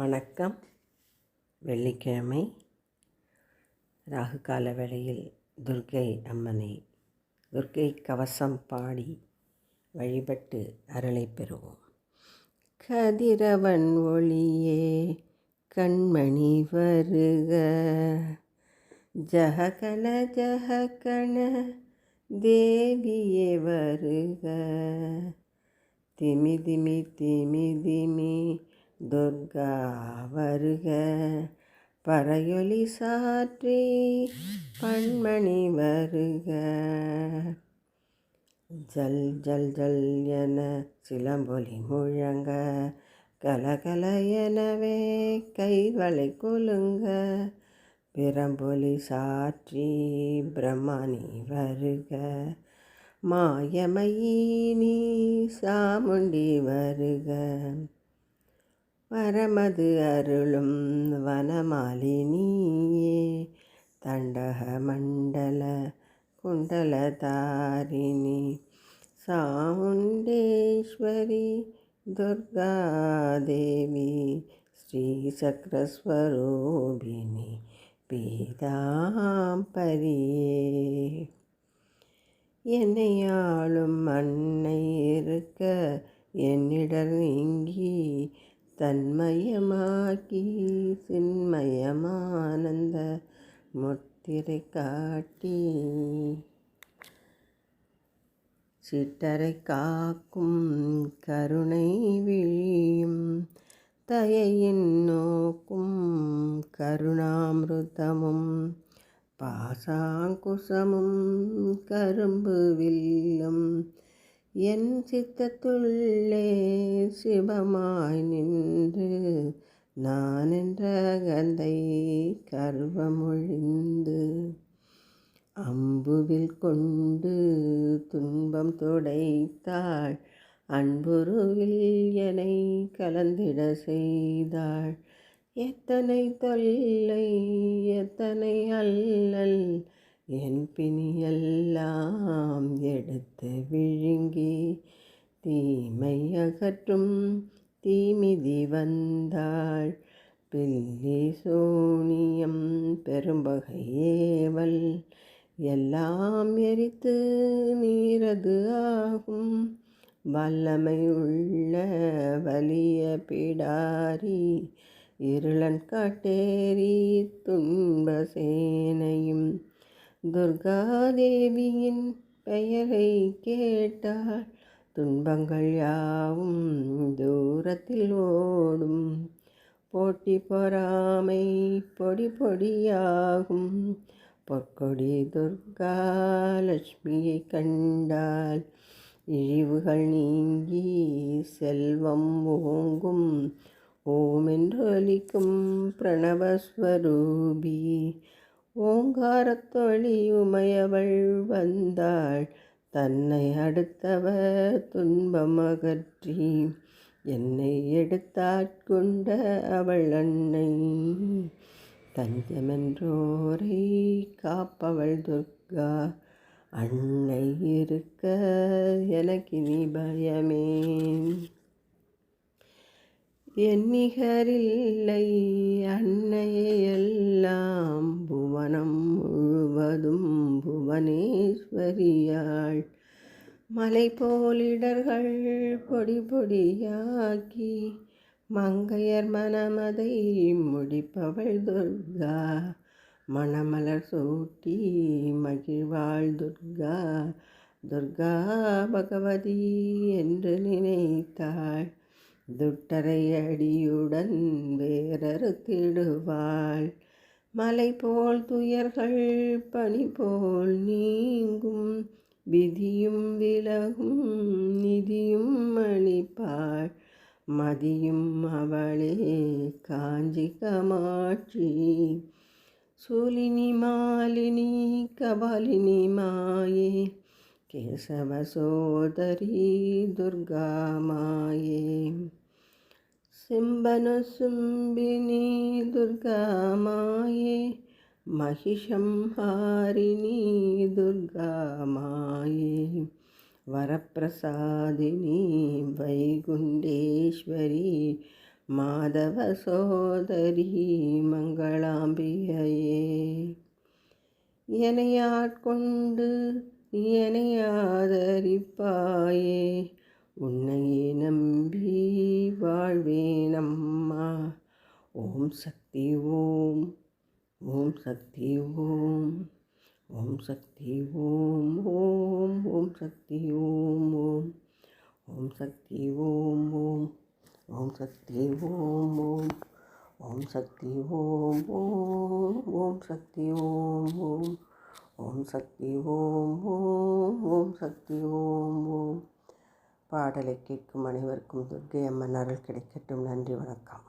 வணக்கம். வெள்ளிக்கிழமை ராகு கால வேளையில் துர்க்கை அம்மனை துர்க்கை கவசம் பாடி வழிபட்டு அருளை பெறுவோம். கதிரவன் ஒளியே கண்மணி வருக. ஜககன ஜககண தேவியே வருக. திமி திமி திமி திமி துர்கா வருக பறையொலி சாற்றி பண்மணி வருக. ஜல் ஜல் ஜல் என சிலம்பொலி முழங்க கலகல எனவே கைகளை கொலுங்க. பிரம்பொலி சாற்றி பிரம்மணி வருக மாயமயீனி சாமுண்டி வருக. வரமது அருளும் வனமாலினியே. தண்டக மண்டல குண்டலதாரிணி சாமுண்டேஸ்வரி துர்காதேவி ஸ்ரீசக்கரஸ்வரூபிணி பீதாம்பரியே. என்னையாளும் அன்னை இருக்க என்னிடர் நீங்கி தன்மயமாக்கி சின்மயமானந்த முத்திரை காட்டி சிட்டரை காக்கும் கருணை விழியும் தயையின் நோக்கும் கருணாமிருதமும் பாசாங்குசமும் கரும்பு வில்லும் என் சித்தத்துள்ளே சிவமாய் நின்று நான் என்ற கந்தை கர்வமொழிந்து அம்புவில் கொண்டு துன்பம் துடைத்தாள். அன்புருவில் என்னை கலந்திட செய்தாள். எத்தனை தொல்லை எத்தனை அல்லல் என் பிணியெல்லாம் எடுத்து விழுங்கி தீமை அகற்றும் தீமிதி வந்தாள். பில்லி சோனியம் பெரும்பகையேவல் எல்லாம் எரித்து நீரது ஆகும். வல்லமையுள்ள வலிய பிடாரி இருளன் காட்டேரி துன்ப சேனையும் துர்காதேவியின் பெயரை கேட்டால் துன்பங்கள் யாவும் தூரத்தில் ஓடும். போட்டி பொறாமை பொடி பொடியாகும். பொற்கொடி துர்கா லட்சுமியை கண்டால் இழிவுகள் நீங்கி செல்வம் ஓங்கும். ஓம் என்று ஒலிக்கும் பிரணவஸ்வரூபி. ஓங்காரத்தொழி உமையவள் வந்தாள். தன்னை அடுத்தவர் துன்பம் அகற்றி என்னை எடுத்தாட்கொண்ட அவள் அன்னை. தஞ்சமென்றோரை காப்பவள் துர்கா. அன்னை இருக்க எனக்கு நீ பயமே. எண்ணிகரில்லை அன்னையே எல்லாம் புவனம் முழுவதும் புவனேஸ்வரியாள். மலை போலிடர்கள் பொடி பொடியாக்கி மங்கையர் மனமதை முடிப்பவள் துர்கா. மணமலர் சூட்டி மகிழ்வாள் துர்கா. துர்கா பகவதி என்று நினைத்தாள். துட்டரையடியுடன் வேறறுத்திடுவாள். மலை போல் துயர்கள் பனி போல் நீங்கும் விதியும் விலகும் நிதியும் அளிப்பாள் மதியும் அவளே காஞ்சி கமாட்சி. சூலினி மாலினி கபாலினி மாயே கேசவ சோதரி துர்கா सिंबनुसुम्बिनी दुर्गामाये महिषंहारिणी दुर्गामाये वरप्रसादिनी वैगुण्डेश्वरी மாதவசோதரி மங்களாம்பிகையே எனையாட்கொண்டு எனையாதரிப்பாயே உன்னையே நம்பி வாழ்வேன் அம்மா ஓம் சக்தி ஓம் ஓம் சக்தி ஓம் ஓம் சக்தி ஓம் ஓம் ஓம் சக்தி ஓம் ஓம் ஓம் சக்தி ஓம் ஓம் ஓம் சக்தி ஓம் ஓம் ஓம் சக்தி ஓம் ஓம் ஓம் சக்தி ஓம் ஓம் ஓம் சக்தி ஓம் ஓம் ஓம் சக்தி ஓம் ஓம் பாடலை கேட்கும் அனைவருக்கும் துர்க்கை அம்மன் அருள் கிடைக்கட்டும். நன்றி வணக்கம்.